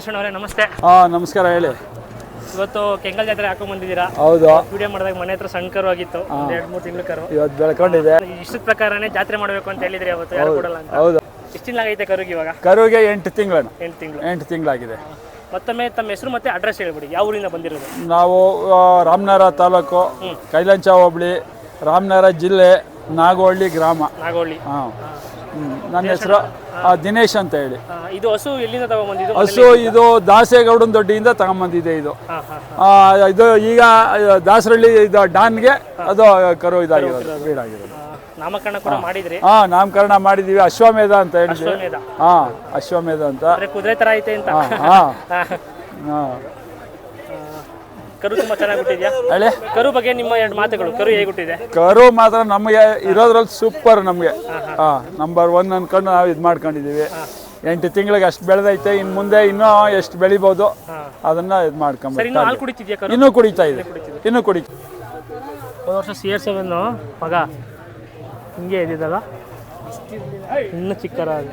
ದಿನೇಶಣ್ಣ ಅವರೇ ನಮಸ್ತೆ. ಹಾಂ ನಮಸ್ಕಾರ ಹೇಳಿ. ಇವತ್ತು ಕೆಂಗಲ್ ಜಾತ್ರೆ ಹಾಕೊಂಡ್ ಬಂದಿದ್ದೀರಾ? ಹೌದು. ವಿಡಿಯೋ ಮಾಡಿದಾಗ ಮನೆ ಹತ್ರ ಸಣ್ಣ ಕರು ಆಗಿತ್ತು ಒಂದು ಎರಡು ಮೂರು ತಿಂಗಳು ಕರು. ಇವತ್ತು ಬೆಳ್ಕೊಂಡಿದೆ. ಇಷ್ಟದ ಪ್ರಕಾರನೇ ಜಾತ್ರೆ ಮಾಡಬೇಕು ಅಂತ ಹೇಳಿದ್ರಿ ಅವತ್ತು ಯಾರು ಕೊಡಲ್ಲ ಅಂತ. ಹೌದು. ಎಷ್ಟು ತಿಂಗಳಾಗೈತೆ ಕರುಗೆ ಇವಾಗ? ಕರುಗೆ ಎಂಟು ತಿಂಗಳು ಎಂಟು ತಿಂಗಳು. ಎಂಟು ತಿಂಗಳಾಗಿದೆ. ಮತ್ತೊಮ್ಮೆ ತಮ್ಮ ಹೆಸರು ಮತ್ತೆ ಅಡ್ರೆಸ್ ಹೇಳ್ಬಿಡಿ ಯಾವ ಊರಿಂದ ಬಂದಿರೋದು? ನಾವು ಆ, ರಾಮನಗರ ತಾಲೂಕು ಕೈಲಂಚ ಹೋಬಳಿ ರಾಮನಗರ ಜಿಲ್ಲೆ ನಾಗೋಳ್ಳಿ ಗ್ರಾಮ. ನಾಗೋಳ್ಳಿ. ಹಾಂ. ನನ್ನ ಹೆಸರು ದಿನೇಶ್ ಅಂತ. ಹೇಳಿ. ಇದು ಹಸು ಎಲ್ಲಿಂದ ಹಸು ಇದು ದಾಸೇಗೌಡನ ದೊಡ್ಡಿಯಿಂದ ತಗೊಂಬಂದಿದೆ ಇದು. ಇದು ಈಗ ದಾಸರಳ್ಳಿ ಇದು ಡಾನ್ಗೆ ಅದು ಕರು ಇದಾಗಿರೋದು ಬೀಡಾಗಿರೋದು. ನಾಮಕರಣ ಕೂಡ ಮಾಡಿದ್ರಿ? ಹಾ ನಾಮಕರಣ ಮಾಡಿದೀವಿ. ಅಶ್ವಮೇಧ ಅಂತ ಹೇಳಿದ್ವಿ. ಹಾ ಅಶ್ವಮೇಧ ಅಂತ. ಕುದುರೆ ತರ ಐತೆ ಅಂತ. ಹಾ. ಕರು ತುಂಬಾ ಚೆನ್ನಾಗಿ ಹುಟ್ಟಿದ್ಯಾ? ಹೇಳಿ? ಕರು ಬಗ್ಗೆ ನಿಮ್ಮ ಎರಡು ಮಾತುಗಳು ಕರು ಹೇಗೆ ಹುಟ್ಟಿದೆ? ಕರು ಮಾತ್ರ ನಮಗೆ ಇರೋದ್ರಲ್ಲಿ ಸೂಪರ್ ನಮಗೆ. ಹಾಂ ನಂಬರ್ ಒನ್ ಅನ್ಕೊಂಡು ನಾವು ಇದು ಮಾಡ್ಕೊಂಡಿದೀವಿ. ಎಂಟು ತಿಂಗಳಿಗೆ ಅಷ್ಟು ಬೆಳೆದೈತೆ ಇನ್ನು ಮುಂದೆ ಇನ್ನೂ ಎಷ್ಟು ಬೆಳಿಬೋದು. ಅದನ್ನ ಇದು ಸರ್ ಮಾಡ್ಕೊಂಬೇಕು ಇನ್ನು ಹಾಲು ಕುಡಿತಿದ್ಯಾ ಕರು? ಇನ್ನೂ ಕುಡಿತಾ ಇದೆ. ಇನ್ನೂ ಕುಡಿತಾ ಹೋದ ವರ್ಷ ಸಿ ಆರ್ ಸೆವೆನ್ ಮಗ. ಹಿಂಗೆ ಇದ್ದಿದ್ದಲ್ಲ? ಇನ್ನು ಚಿಕ್ಕರ ಅದು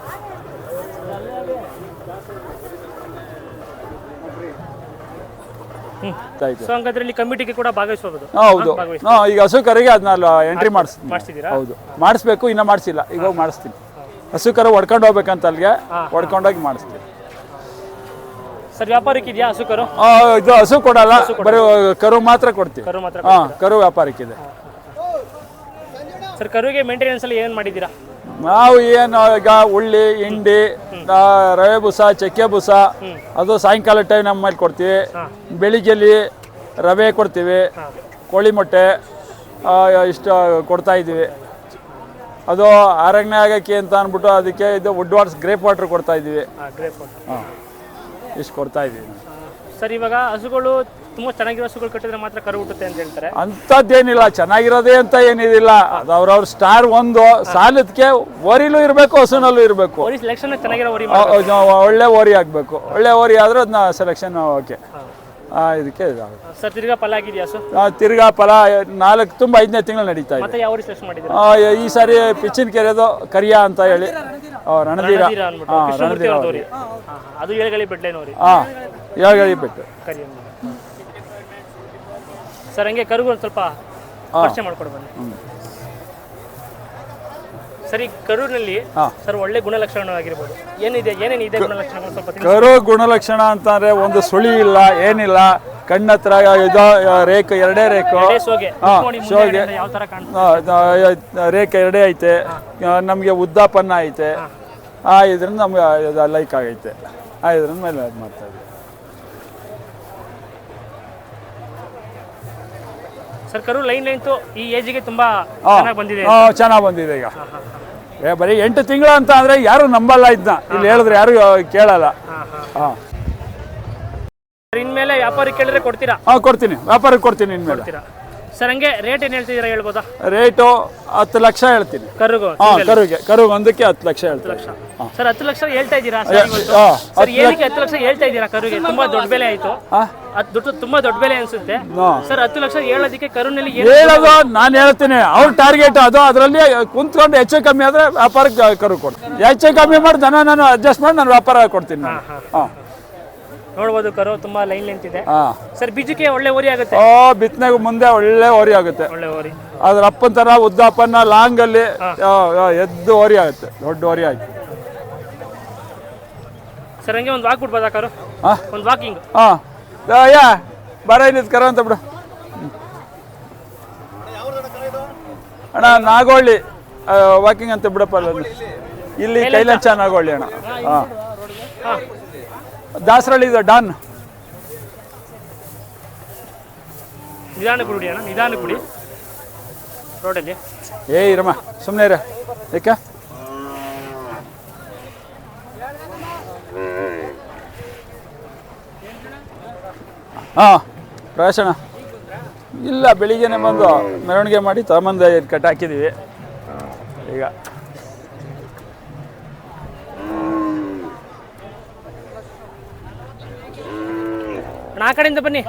ಸೊ ಹಾಗಾದ್ರೆ ಇಲ್ಲಿ ಕಮಿಟಿಗೆ ಕೂಡ ಭಾಗವಹಿಸಬಹುದು ಹೌದು. ಹಾ ಈಗ ಹಸು ಕರಿಗೆ ಅದನ್ನ ಎಂಟ್ರಿ ಮಾಡಿಸ್ತೀನಿ. ಮಾಡಿಸಿದ್ದೀರಾ ಹೌದು. ಮಾಡಿಸ್ಬೇಕು ಇನ್ನ ಮಾಡಿಸಿಲ್ಲ. ಈಗ ಹೋಗಿ ಮಾಡಿಸ್ತೀನಿ. ಹಸು ಕರು ಹೊಡ್ಕೊಂಡು ಹೋಗ್ಬೇಕಂತ ಅಲ್ಲಿಗೆ ಹೊಡ್ಕೊಂಡೋಗಿ ಮಾಡಿಸ್ತೀನಿ. ಸರ್ ವ್ಯಾಪಾರಕ್ಕೆ ಇದೆಯಾ ಹಸು ಕರು ಆ, ಇದು ಹಸು ಕೊಡಲ್ಲ ಬರೀ ಕರು ಮಾತ್ರ ಕೊಡ್ತೀವಿ. ಕರು ಮಾತ್ರ ಹಾ ಕರು ವ್ಯಾಪಾರಕ್ಕಿದೆ. ಸರ್ ಕರುಗೆ ಮೇಂಟೆನೆನ್ಸ್ ಅಲ್ಲಿ ಏನ್ ಮಾಡಿದ್ದೀರಾ? ನಾವು ಏನು ಈಗ ಉಳ್ಳಿ ಹಿಂಡಿ ರವೆ ಬುಸ ಚಕ್ಕೆ ಬುಸ ಅದು ಸಾಯಂಕಾಲ ಟೈಮ್ ನಮ್ಮ ಮೇಲೆ ಕೊಡ್ತೀವಿ ಬೆಳಿಗ್ಗೆಲಿ ರವೆ ಕೊಡ್ತೀವಿ. ಕೋಳಿ ಮೊಟ್ಟೆ ಇಷ್ಟು ಕೊಡ್ತಾ ಇದ್ದೀವಿ. ಅದು ಆರಣ್ಯ ಆಗಕ್ಕೆ ಅಂತ ಅಂದ್ಬಿಟ್ಟು ಅದಕ್ಕೆ ಇದು ವುಡ್ ವಾಟ್ಸ್ ಗ್ರೇಪ್ ವಾಟರ್ ಕೊಡ್ತಾ ಇದ್ದೀವಿ. ಹಾಂ. ಇಷ್ಟು ಕೊಡ್ತಾ ಇದ್ದೀವಿ. ಸರ್ ಇವಾಗ ಹಸುಗಳು ತುಂಬಾ ಚೆನ್ನಾಗಿರೋ ಹಸುಗಳು ಕಟ್ಟಿದ್ರೆ ಮಾತ್ರ ಕರು ಹುಟ್ಟುತ್ತೆ ಅಂತ ಹೇಳ್ತಾರೆ. ಅಂತದ್ದೇನಿಲ್ಲ ಚೆನ್ನಾಗಿರೋದೇ ಅಂತ ಏನಿದಿಲ್ಲ. ಅದು ಅವ್ರವ್ರ ಸ್ಟಾರ್ ಒಂದು ಸಾಲದಕ್ಕೆ ಓರಿಲೂ ಇರಬೇಕು ಹಸುನಲ್ಲೂ ಇರಬೇಕು. ಸೆಲೆಕ್ಷನ್ ಚೆನ್ನಾಗಿರೋ ಓರಿ ಒಳ್ಳೆ ಓರಿ ಆಗಬೇಕು. ಒಳ್ಳೆ ಓರಿ ಆದ್ರೆ ಅದನ್ನ ಸೆಲೆಕ್ಷನ್ ಓಕೆ. ಇದಕ್ಕೆ ಇದಾಗುತ್ತೆ. ಸರ್ ತಿರ್ಗಾ ಫಲ ಆಗಿದೆಯಾ ಹಸು ಆ, ತಿರ್ಗಾ ಫಲ ನಾಲ್ಕು ತುಂಬ ಐದನೇ ತಿಂಗಳು ನಡೀತಾ ಇದೆ. ಮತ್ತೆ ಯಾವ ಓರಿ ಸೆಲೆಕ್ಷನ್ ಮಾಡಿದ್ದೀರಾ? ಆ, ಈ ಸಾರಿ ಪಿಚ್ಚಿನ ಕೆರೆದು ಕರಿಯ ಅಂತ ಹೇಳಿ. ರಣಧೀರ ರಣಧೀರ ಅಂದ್ಬಿಟ್ಟು ಹಾಂ ಕೃಷ್ಣಮೂರ್ತಿ ರಣಧೀರ ಅವ್ರದ್ದು ಹಾ, ಹಾ. ಅದು ಏಳುಗಳಿ ಬೆಡ್ಲೇನೋರಿ ಹಾಂ ಏಳ್ಗಳಿ ಬಿಟ್ಟು ಕರಿ ಸರ್ ಹಂಗೆ ಕರು ಒಂದು ಸ್ವಲ್ಪ ಪರಿಚಯ ಮಾಡ್ಕೊಡು ಬನ್ನಿ. ಸರ್ ಈ ಕರೂರಿನಲ್ಲಿ ಹಾ. ಸರ್ ಒಳ್ಳೆ ಗುಣಲಕ್ಷಣವಾಗಿರ್ಬೋದು ಏನಿದೆ ಏನೇನು ಇದೆ ಗುಣಲಕ್ಷಣಗಳು? ಸ್ವಲ್ಪ ತಿಳಿಸಿ. ಕರು ಗುಣಲಕ್ಷಣ ಅಂತಂದ್ರೆ ಒಂದು ಸುಳಿ ಇಲ್ಲ ಏನಿಲ್ಲ. ಕಣ್ಣತ್ರ ಇದು ರೇಖೆ ಎರಡೇ ರೇಖು. ಶೋಗೆ ರೇಖೆ ಎರಡೇ ಐತೆ. ನಮಗೆ ಉದ್ದಾಪನ್ನ ಐತೆ. ಆ ಇದ್ರಿಂದ ನಮ್ಗೆ ಲೈಕ್ ಆಗೈತೆ. ಆ ಇದ್ರಿಂದ ಮೇಲೆ ಇದು ಮಾಡ್ತಾ ಇದ್ದೀವಿ. ಸರ್ ಕರು ಲೈನ್ ಲೈನ್ತು ಈ ಏಜಿಗೆ ತುಂಬಾ ಚೆನ್ನಾಗಿ ಬಂದಿದೆ. ಚೆನ್ನಾಗಿ ಬಂದಿದೆ ಈಗ. ಬರೀ ಎಂಟು ತಿಂಗಳು ಅಂತ ಅಂದ್ರೆ ಯಾರು ನಂಬಲ್ಲ ಇದ್ನ. ಇಲ್ಲಿ ಹೇಳಿದ್ರೆ ಯಾರು ಕೇಳಲ್ಲ. ಹಾ, ಇನ್ಮೇಲೆ ವ್ಯಾಪಾರಿ ಕೇಳಿದ್ರೆ ಕೊಡ್ತೀರಾ? ಹಾ ಕೊಡ್ತೀನಿ. ವ್ಯಾಪಾರಕ್ಕೆ ಕೊಡ್ತೀನಿ ಇನ್ಮೇಲೆ. ಕೊಡ್ತೀರಾ? ಸರ್ ಹಂಗೆ ರೇಟ್ ಏನ್ ಹೇಳ್ತಿದೀರಾ ಹೇಳ್ಬೋದಾ? ರೇಟು ಹತ್ತು ಲಕ್ಷ ಹೇಳ್ತೀನಿ. ಕರುಗೆ ಹಾ ಕರುಗೆ. ಕರು ಒಂದಕ್ಕೆ ಹತ್ತು ಲಕ್ಷ ಹೇಳ್ತೀನಿ. ಸರ್ ಹತ್ತು ಲಕ್ಷ ಹೇಳ್ತಾ ಇದ್ದೀರಾ? ಸರ್ ಇವತ್ತು? ಹಾ, ಸರ್ ಏನಕ್ಕೆ ಹತ್ತು ಲಕ್ಷ ಹೇಳ್ತಾ ಇದ್ದೀರಾ ಕರುಗೆ? ತುಂಬಾ ದೊಡ್ಡ ಬೆಲೆ ಆಯ್ತು. ಹಾ. ಅದು ದುಡ್ಡು ತುಂಬಾ ದೊಡ್ಡ ಬೆಲೆ ಅನ್ಸುತ್ತೆ. ಹಾ. ಸರ್ ಹತ್ತು ಲಕ್ಷ ಹೇಳೋದಕ್ಕೆ ಕರುನಲ್ಲಿ ಏನು ಹೇಳೋದು ನಾನು ಹೇಳ್ತೀನಿ. ಅವ್ರ ಟಾರ್ಗೆಟ್ ಅದು ಅದರಲ್ಲಿ ಕುಂತ್ಕೊಂಡು ಹೆಚ್ಚು ಕಮ್ಮಿ ಆದ್ರೆ ವ್ಯಾಪಾರಕ್ಕೆ ಕರು ಕೊಡ್ತೀನಿ. ಹೆಚ್ಚು ಕಮ್ಮಿ ಮಾಡಿ ದನ ನಾನು ಅಡ್ಜಸ್ಟ್ ಮಾಡಿ ನಾನು ವ್ಯಾಪಾರ ಕೊಡ್ತೀನಿ ನಾನು. ಹಾಂ. ನೋಡ್ಬೋದು ಕರು ತುಂಬಾ ಲೈನ್ ಲೆಂತ್ ಇದೆ. ಸರ್ ಬೀಜಕ್ಕೆ ಒಳ್ಳೆ ಓರಿ ಆಗುತ್ತೆ? ಓ ಬಿತ್ತನೆಗೆ ಮುಂದೆ ಒಳ್ಳೆ ಓರಿ ಆಗುತ್ತೆ. ಒಳ್ಳೆ ಓರಿ. ಅದ್ರ ಅಪ್ಪನ ಥರ ಉದ್ದಾಪನ್ನ ಲಾಂಗಲ್ಲಿ ಆ, ಆ, ಎದ್ದು ಓರಿ ಆಗುತ್ತೆ. ದೊಡ್ಡ ಓರಿ ಆಗಿ ಸರ್ ಹಂಗೆ ಒಂದು ವಾಕ್ ಬಿಡ್ಬೋದಾ ಕರು? ಹಾಂ. ಒಂದು ವಾಕಿಂಗ್ ಹಾಂ. ಯಾ ಬರ ಇಲ್ಲಿ ಕರ ಅಂತ ಬಿಡು. ಅಣ್ಣ ನಾಗೋಳ್ಳಿ ವಾಕಿಂಗ್ ಅಂತ ಬಿಡಪ್ಪ. ಇಲ್ಲಿ ಕೈಲಂಚ ನಾಗೋಳ್ಳಿ ಅಣ್ಣ. ಹಾ ಹಾಂ. ದಾಸರಳ್ಳಿ ಇದೆ ಡಾನ್. ನಿಧಾನ ಕುಡಿ ಅಣ್ಣ ನಿಧಾನ ಕುಡಿ ರೋಡಲ್ಲಿ. ಏ ಇರಮ್ಮ ಸುಮ್ಮನೆ ಇರ. ಯಾಕ? ಹಾಂ ಪ್ರವೇಶಣ ಇಲ್ಲ ಬೆಳಿಗ್ಗೆನೆ ಬಂದು ಮೆರವಣಿಗೆ ಮಾಡಿ ತಗೊಂಬಂದು ಕಟ್ಟಾಕಿದ್ದೀವಿ. ಈಗ ಆ ಕಡೆಯಿಂದ ಬನ್ನಿ.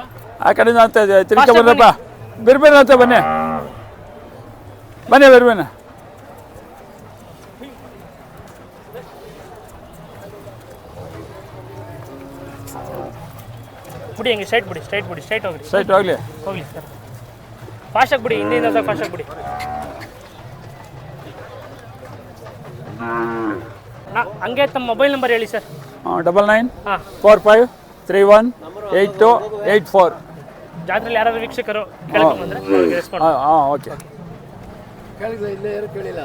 ಆ ಕಡೆಯಿಂದ ಅಂತ ತಿರ್ಕ ಬಂದಪ್ಪ ಬಿರ್ಬೇನ ಅಂತ ಬನ್ನಿ. ಬನ್ನಿ ಬಿರ್ಬೇನ. ಬಿಡಿ ಹಂಗೆ ಸ್ಟ್ರೈಟ್ ಬಿಡಿ ಸ್ಟ್ರೈಟ್ ಬಿಡಿ ಸ್ಟ್ರೈಟ್ ಹೋಗ್ರಿ. ಸೈಟ್ ಹೋಗ್ಲಿ. ಹೋಗ್ಲಿ ಸರ್ ಫಾಸ್ಟ್ ಬಿಡಿ ಹಿಂದೆಯಿಂದ ಫಾಸ್ಟ್ ಬಿಡಿ. ಅಣ್ಣ ಹಂಗೆ ತಮ್ಮ ಮೊಬೈಲ್ ನಂಬರ್ ಹೇಳಿ ಸರ್ ಡಬಲ್ ನೈನ್ ಹಾಂ. Four five three one eight two eight four. ಜಾತ್ರೆಯಲ್ಲಿ ಯಾರಾದರೂ ವೀಕ್ಷಕರು ಹಾಂ. ಹಾಂ ಓಕೆ. ಕೇಳಿಲ್ಲ ಇಲ್ಲೇ ಯಾರು ಕೇಳಿಲ್ಲ?